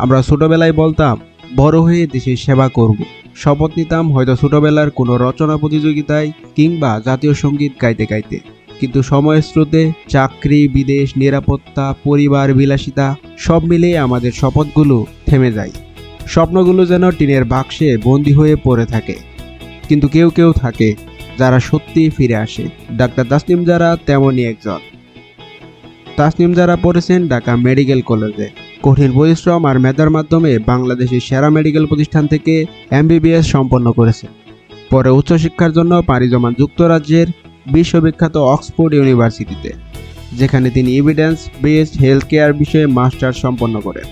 আমরা ছোটবেলায় বলতাম, বড় হয়ে দেশের সেবা করব। শপথ নিতাম হয়তো ছোটবেলার কোনো রচনা প্রতিযোগিতায় কিংবা জাতীয় সংগীত গাইতে গাইতে। কিন্তু সময়ের স্রোতে চাকরি, বিদেশ, নিরাপত্তা, পরিবার, বিলাসিতা সব মিলিয়ে আমাদের শপথগুলো থেমে যায়। স্বপ্নগুলো যেন টিনের বাক্সে বন্দি হয়ে পড়ে থাকে। কিন্তু কেউ কেউ থাকে যারা সত্যি ফিরে আসে। ডাক্তার তাসনিম যারা তেমনই একজন। তাসনিম যারা পড়েছেন ঢাকা মেডিকেল কলেজে। কঠিন পরিশ্রম আর মেধার মাধ্যমে বাংলাদেশের সেরা মেডিকেল প্রতিষ্ঠান থেকে এমবিবিএস সম্পন্ন করেছেন পরে উচ্চশিক্ষার জন্য পাড়ি জমান যুক্তরাজ্যের বিশ্ববিখ্যাত অক্সফোর্ড ইউনিভার্সিটিতে, যেখানে তিনি এভিডেন্স বেসড হেলথ কেয়ার বিষয়ে মাস্টার সম্পন্ন করেন।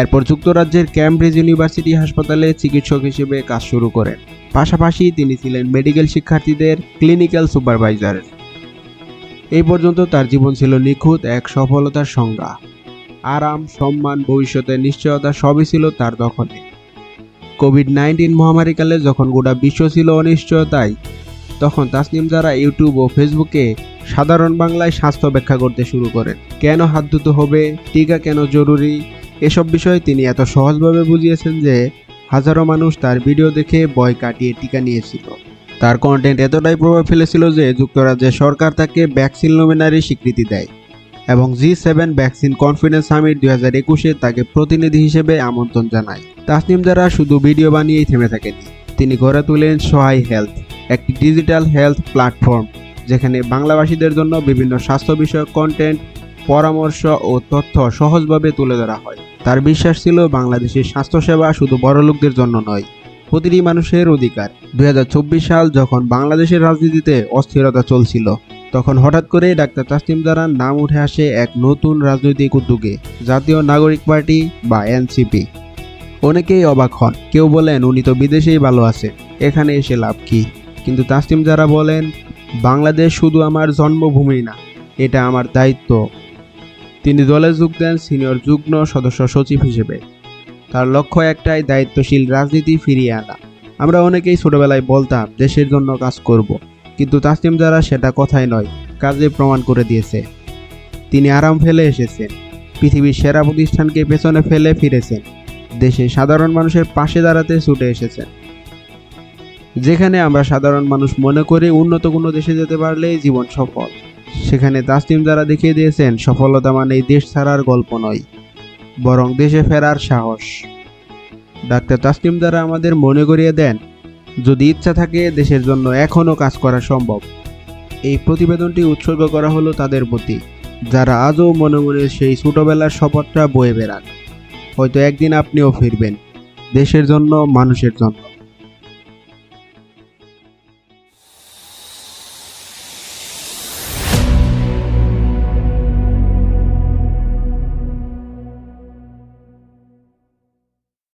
এরপর যুক্তরাজ্যের ক্যামব্রিজ ইউনিভার্সিটি হাসপাতালে চিকিৎসক হিসেবে কাজ শুরু করেন। পাশাপাশি তিনি ছিলেন মেডিকেল শিক্ষার্থীদের ক্লিনিক্যাল সুপারভাইজার এই পর্যন্ত তার জীবন ছিল নিখুঁত এক সফলতার সংজ্ঞা। আরাম, সম্মান, ভবিষ্যতের নিশ্চয়তা সবই ছিল তার দখলে। কোভিড নাইন্টিন মহামারীকালে যখন গোটা বিশ্ব ছিল অনিশ্চয়তায়, তখন তাসনিম যারা ইউটিউব ও ফেসবুকে সাধারণ বাংলায় স্বাস্থ্য ব্যাখ্যা করতে শুরু করেন। কেন হাত ধুতে হবে? টিকা কেন জরুরি? এসব বিষয়ে তিনি এত সহজভাবে বুঝিয়েছেন যে, হাজারো মানুষ তার ভিডিও দেখে ভয় কাটিয়ে টিকা নিয়েছিল। তার কন্টেন্ট এতটাই প্রভাব ফেলেছিল যে, যুক্তরাজ্যের সরকার তাকে ভ্যাকসিন লুমিনারি স্বীকৃতি দেয়। এবং G seven vaccine confidence summit দুই হাজার একুশে তাকে প্রতিনিধি হিসেবে আমন্ত্রণ জানায় তাসনিম দ্বারা শুধু ভিডিও বানিয়েই থেমে থাকেনি, তিনি গড়ে তোলেন সহায় হেলথ, একটি ডিজিটাল হেলথ প্ল্যাটফর্ম, যেখানে বাংলাভাষীদের জন্য বিভিন্ন স্বাস্থ্য বিষয়ক কন্টেন্ট পরামর্শ ও তথ্য সহজভাবে তুলে ধরা হয়। তার বিশ্বাস ছিল বাংলাদেশের স্বাস্থ্যসেবা শুধু বড়লোকদের জন্য নয়, প্রতিটি মানুষের অধিকার। দুই হাজার চব্বিশ সাল যখন বাংলাদেশের রাজনীতিতে অস্থিরতা চলছিল তখন হঠাৎ করে ডাক্তার তাসলিম জারার নাম উঠে আসে এক নতুন রাজনৈতিক উদ্যোগে, জাতীয় নাগরিক পার্টি বা এনসিপি। অনেকেই অবাক হন, কেউ বলেন উনি তো বিদেশেই ভালো আছেন, এখানে এসে লাভ কি? কিন্তু তাসলিম যারা বলেন, বাংলাদেশ শুধু আমার জন্মভূমি না, এটা আমার দায়িত্ব। তিনি দলে যোগ দেন সিনিয়র যুগ্ম সদস্য সচিব হিসেবে। তার লক্ষ্য একটাই, দায়িত্বশীল রাজনীতি ফিরিয়ে আনা। আমরা অনেকেই ছোটবেলায় বলতাম, দেশের জন্য কাজ করব। কিন্তু তাসলিম যারা, সেটা কথাই নয় কাজে প্রমাণ করে দিয়েছে। তিনি আরাম ফেলে এসেছেন। পৃথিবীর সেরা প্রতিষ্ঠানকে পেছনে ফেলে ফিরেছেন। দেশে সাধারণ মানুষের পাশে দাঁড়াতে ছুটে এসেছেন। যেখানে আমরা সাধারণ মানুষ মনে করি উন্নত কোনো দেশে যেতে পারলেই জীবন সফল। সেখানে তাসলিম যারা দেখিয়ে দিয়েছেন, সফলতা মানে দেশ ছাড়ার গল্প নয়, বরং দেশে ফেরার সাহস। ডাক্তার তাসলিম দ্বারা আমাদের মনে করিয়ে দেন যদি ইচ্ছা থাকে, দেশের জন্য এখনও কাজ করা সম্ভব। এই প্রতিবেদনটি উৎসর্গ করা হলো তাদের প্রতি, যারা আজও মনে মনে সেই ছোটবেলার শপথটা বয়ে বেড়ান। হয়তো একদিন আপনিও ফিরবেন, দেশের জন্য, মানুষের জন্য।